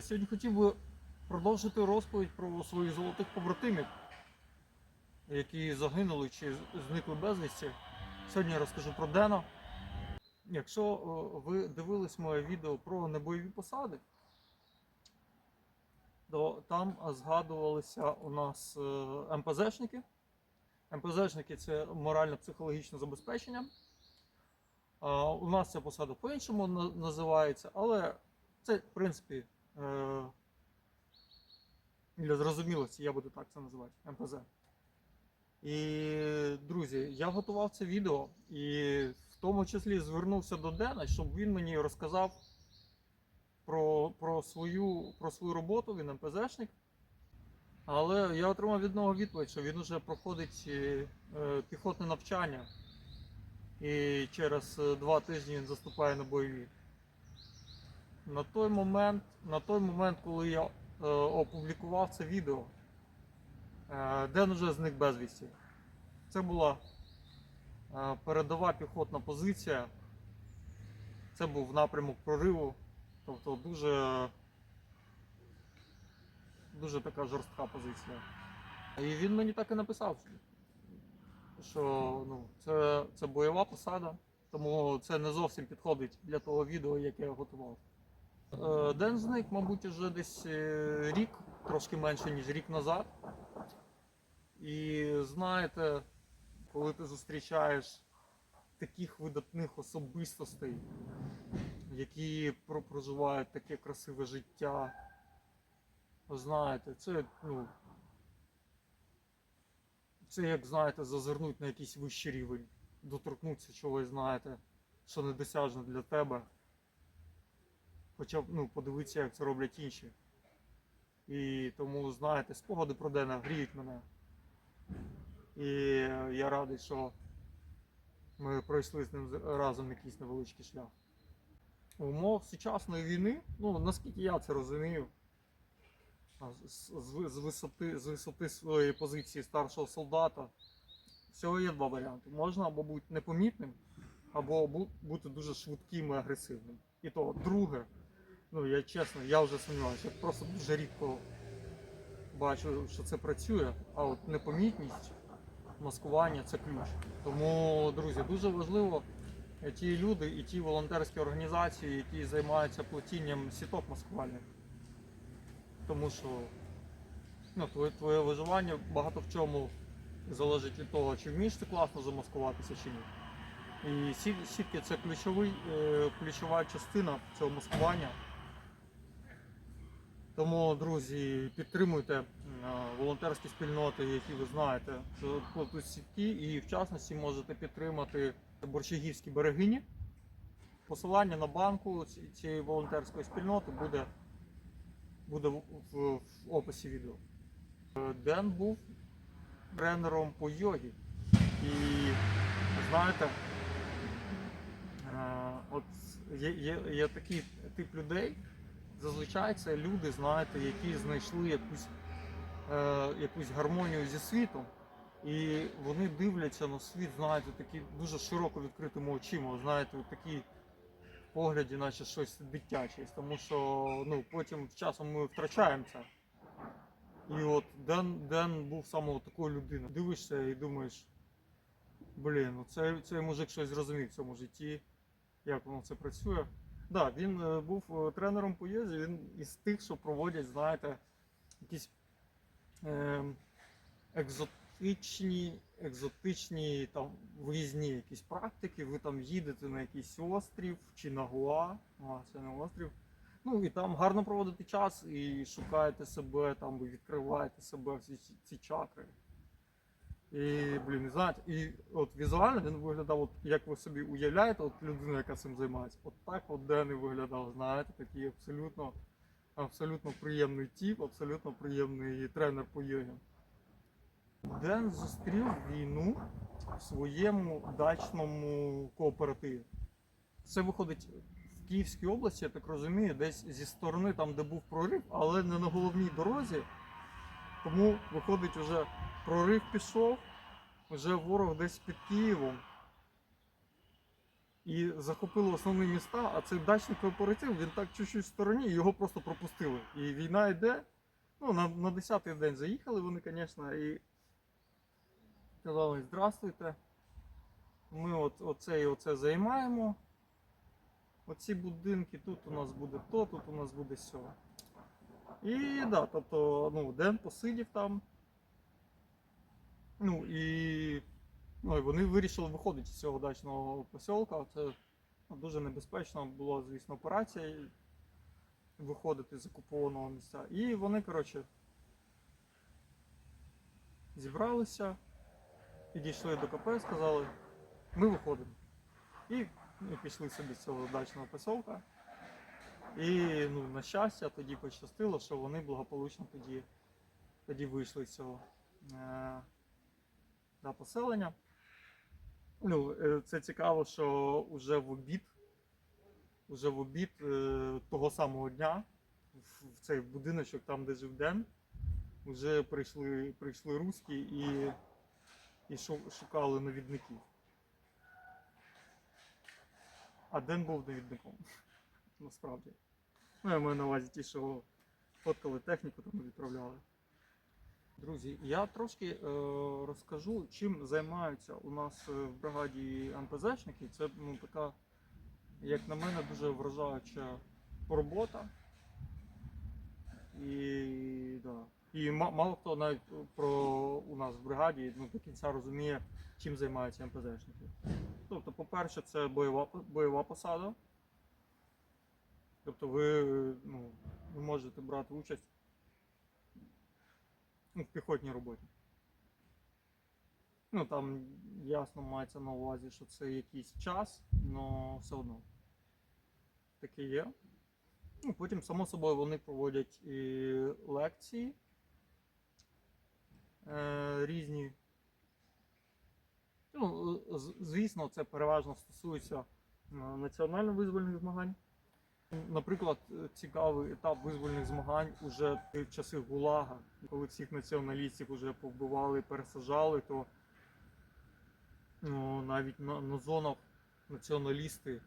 Сьогодні хотів би продовжити розповідь про своїх золотих побратимів, які загинули чи зникли безвісті. Сьогодні я розкажу про Дена. Якщо е, ви дивились моє відео про небойові посади, то там згадувалися у нас е, МПЗшники. МПЗшники це морально-психологічне забезпечення. У нас ця посада по-іншому називається, але це, в принципі, для зрозумілості я буду так це називати МПЗ. І, друзі, я готував це відео і в тому числі звернувся до Дена, щоб він мені розказав про, про, свою, про свою роботу, він МПЗшник. Але я отримав від нього відповідь, що він вже проходить е, е, піхотне навчання. І через е, два тижні він заступає на бойові. На той момент, на той момент, коли я е, опублікував це відео, е, Ден вже зник безвісті. Це була е, передова піхотна позиція. Це був напрямок прориву. Тобто дуже, дуже така жорстка позиція. І він мені так і написав, що ну, це, це бойова посада, тому це не зовсім підходить для того відео, яке я готував. Е, Ден зник, мабуть, вже десь е, рік, трошки менше, ніж рік назад. І знаєте, коли ти зустрічаєш таких видатних особистостей, які проживають таке красиве життя, знаєте, це, ну, це як, знаєте, зазирнуть на якийсь вищий рівень, доторкнутися чогось, знаєте, що недосяжне для тебе. Хоча б ну, подивитися, як це роблять інші. І тому, знаєте, спогади про Дена гріють мене. І я радий, що ми пройшли з ним разом якийсь невеличкий шлях. Умов сучасної війни, ну наскільки я це розумію, з, з, висоти, з висоти своєї позиції старшого солдата, всього є два варіанти. Можна або бути непомітним, або бу- бути дуже швидким і агресивним. І то друге, ну я чесно, я вже сумніваюся, я просто дуже рідко бачу, що це працює, а от непомітність, маскування це ключ. Тому, друзі, дуже важливо е, ті люди і ті волонтерські організації, які займаються плетінням сіток маскувальних. Тому що ну, твоє, твоє виживання багато в чому залежить від того, чи вмієш ти класно замаскуватися чи ні. І сітки це ключовий, е, ключова частина цього маскування. Тому, друзі, підтримуйте е, волонтерські спільноти, які ви знаєте, що плетуть сітки, і в частності можете підтримати борщагівські берегині. Посилання на банку цієї волонтерської спільноти буде, буде в, в, в описі відео. Е, Ден був тренером по йогі. І знаєте, е, от є, є, є такий тип людей, зазвичай це люди, знаєте, які знайшли якусь, е, якусь гармонію зі світом. І вони дивляться на світ, знаєте, такі дуже широко відкритими очима, знаєте, такі погляді, наче щось дитяче. Тому що ну, потім часом ми втрачаємо це. І от Ден, Ден був саме такою людиною. Дивишся і думаєш, блін, ну цей, цей мужик щось зрозумів в цьому житті, як воно це працює. Так, да, він е, був е, тренером по йозі, він із тих, що проводять, знаєте, якісь е, екзотичні, екзотичні там виїзні якісь практики. Ви там їдете на якийсь острів чи на Гуа, це не острів. Ну і там гарно проводити час і шукаєте себе, там відкриваєте себе всі ці чакри. І, блін, і знаєте, і от візуально він виглядав, от, як ви собі уявляєте, от людина, яка цим займається, от так от Ден і виглядав, знаєте, такий абсолютно, абсолютно приємний тіп, абсолютно приємний тренер по йогі. Ден зустрів війну в своєму дачному кооперативі. Це виходить в Київській області, я так розумію, десь зі сторони там, де був прорив, але не на головній дорозі. Тому виходить, вже прорив пішов, вже ворог десь під Києвом. і захопили основні міста, а цей дачний кооператив, він так чуть-чуть в стороні, його просто пропустили. І війна йде. Ну, на, на 10-й день заїхали вони, звісно, і сказали, здравствуйте. Ми от, оце і оце займаємо. Оці будинки, тут у нас буде то, тут у нас буде сьо. І да, тобто, ну, Ден посидів там. Ну і, ну, вони вирішили виходити з цього дачного посілка. Це дуже небезпечно була, звісно, операція виходити з окупованого місця. І вони, коротше, зібралися, підійшли до КП, сказали, ми виходимо. І ну, пішли собі з цього дачного посілка. І ну, на щастя, тоді пощастило, що вони благополучно тоді, тоді вийшли з цього да, поселення. Ну, е, це цікаво, що вже в обід, вже в обід е, того самого дня в цей будиночок, там, де жив Ден, вже прийшли, прийшли руські і, і шукали навідників. А Ден був навідником. Насправді. Ну, я маю на увазі ті, що фоткали техніку, там відправляли. Друзі, я трошки е, розкажу, чим займаються у нас е, в бригаді МПЗшники. Це ну, така, як на мене, дуже вражаюча робота. І, да. І мало хто навіть про у нас в бригаді ну, до кінця розуміє, чим займаються МПЗшники. Тобто, по-перше, це бойова, бойова посада. Тобто ви, ну, ви можете брати участь ну, в піхотній роботі. Ну там ясно мається на увазі, що це якийсь час, але все одно таке є. Ну, потім, само собою, вони проводять і лекції е, різні. Ну, звісно, це переважно стосується е, національно-визвольних змагань. Наприклад, цікавий етап визвольних змагань уже в часи ГУЛАГа, коли всіх націоналістів вже повбивали, пересажали, то ну, навіть на, на зонах націоналісти е,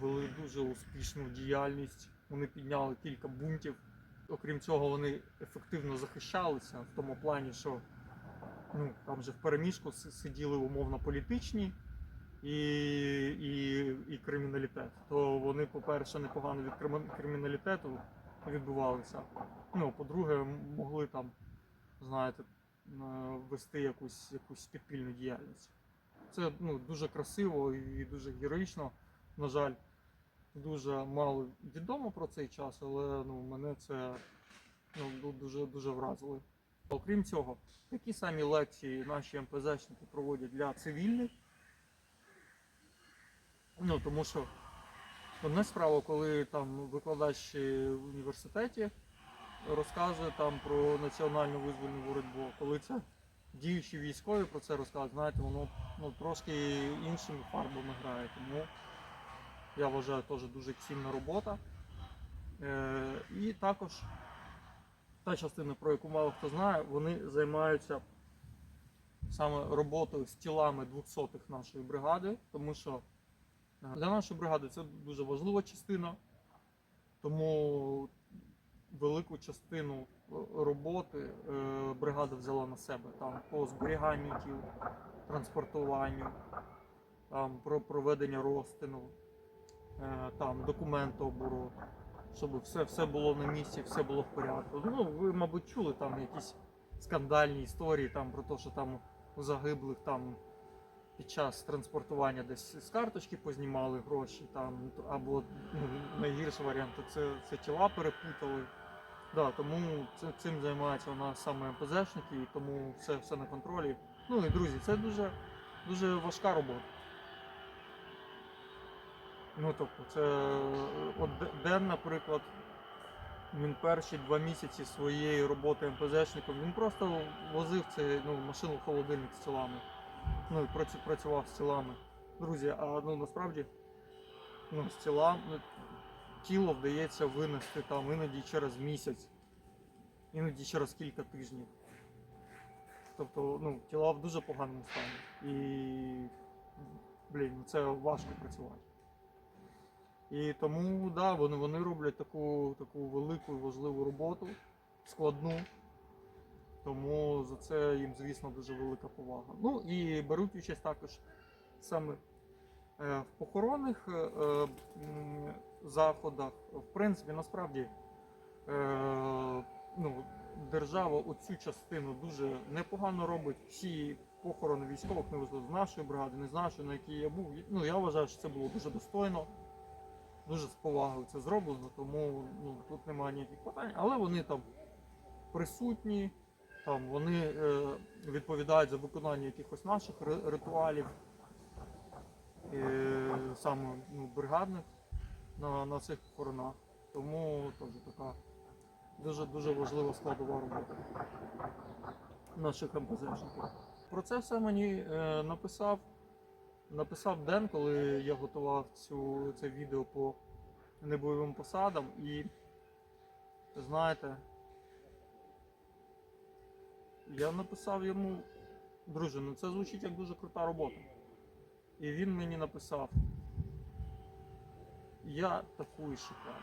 вели дуже успішну діяльність. Вони підняли кілька бунтів. Окрім цього, вони ефективно захищалися в тому плані, що ну, там же в переміжку сиділи умовно політичні і, і, і криміналітет. То вони, по-перше, непогано від криміналітету відбувалися. Ну, по-друге, могли там, знаєте, вести якусь, якусь підпільну діяльність. Це ну, дуже красиво і дуже героїчно. На жаль, дуже мало відомо про цей час, але ну, мене це ну, дуже, дуже вразило. Окрім цього, такі самі лекції наші МПЗшники проводять для цивільних. Ну, тому що одна справа, коли там викладач в університеті розказує там про національну визвольну боротьбу, коли це діючі військові про це розказують, знаєте, воно ну, трошки іншими фарбами грає. Тому я вважаю теж дуже цінна робота. Е, і також та частина, про яку мало хто знає, вони займаються саме роботою з тілами 200-х нашої бригади, тому що для нашої бригади це дуже важлива частина, тому велику частину е, роботи е, бригада взяла на себе там по зберіганню тіл, транспортуванню, там про проведення розтину, е, там документооборот, щоб все, все було на місці, все було в порядку. Ну, ви, мабуть, чули там якісь скандальні історії там про те, що там у загиблих там під час транспортування десь з карточки познімали гроші, там, або ну, найгірший варіант це, це тіла перепутали. Да, тому цим займаються у нас саме МПЗшники, і тому все, все на контролі. Ну і друзі, це дуже, дуже важка робота. Ну тобто, це от Ден, наприклад, він перші два місяці своєї роботи МПЗшником, він просто возив це, ну, машину в холодильник з тілами. Ну працював з тілами. Друзі, а ну насправді ну, з тілами тіло вдається винести там іноді через місяць, іноді через кілька тижнів. Тобто, ну, тіла в дуже поганому стані. І блін, ну це важко працювати. І тому да, вони, вони роблять таку, таку велику і важливу роботу, складну. Тому за це їм, звісно, дуже велика повага. Ну і беруть участь також саме е, в похоронних е, заходах. В принципі, насправді е, ну, держава оцю частину дуже непогано робить. Всі похорони військових, неважливо з нашої бригади, не з нашої, на якій я був. Ну я вважаю, що це було дуже достойно, дуже з повагою це зроблено, тому ну, тут немає ніяких питань. Але вони там присутні, там вони е, відповідають за виконання якихось наших ритуалів, е, саме ну, бригадних на, на цих похоронах. Тому теж така дуже дуже важлива складова робота наших МПЗшників. Про це все мені е, написав, написав Ден, коли я готував цю, це відео по небойовим посадам. І знаєте, я написав йому, друже, ну це звучить як дуже крута робота. І він мені написав. Я таку і шукав.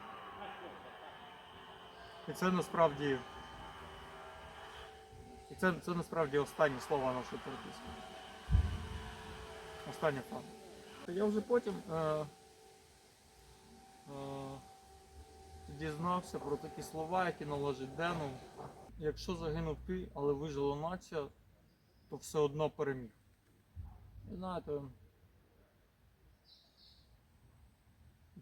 І це насправді. І це, це насправді останні слова нашої переписки. Остання фраза. Я вже потім е, е, дізнався про такі слова, які належать Дену. Якщо загинув ти, але вижила нація, то все одно переміг. Знаєте,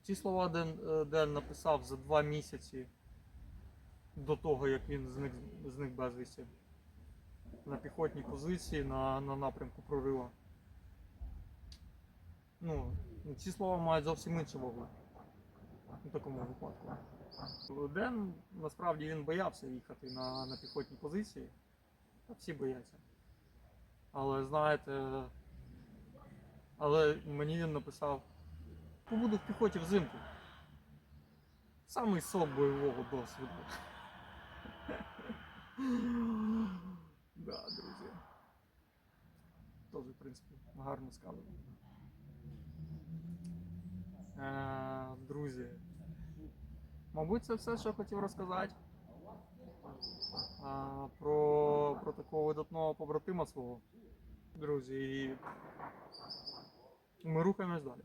ці слова Ден, е, Ден написав за два місяці до того, як він зник, зник безвісті на піхотній позиції на, на напрямку прорива. Ну, ці слова мають зовсім іншу вагу у такому випадку. Ден насправді він боявся їхати на, на піхотні позиції. Та всі бояться. Але знаєте, але мені він написав, побуду в піхоті взимку. Самий сок бойового досвіду. Да, друзі. Теж, в принципі, гарно сказано. Е, друзі. Мабуть, це все, що я хотів розказати. а, про, про такого видатного побратима свого. Друзі, і ми рухаємось далі.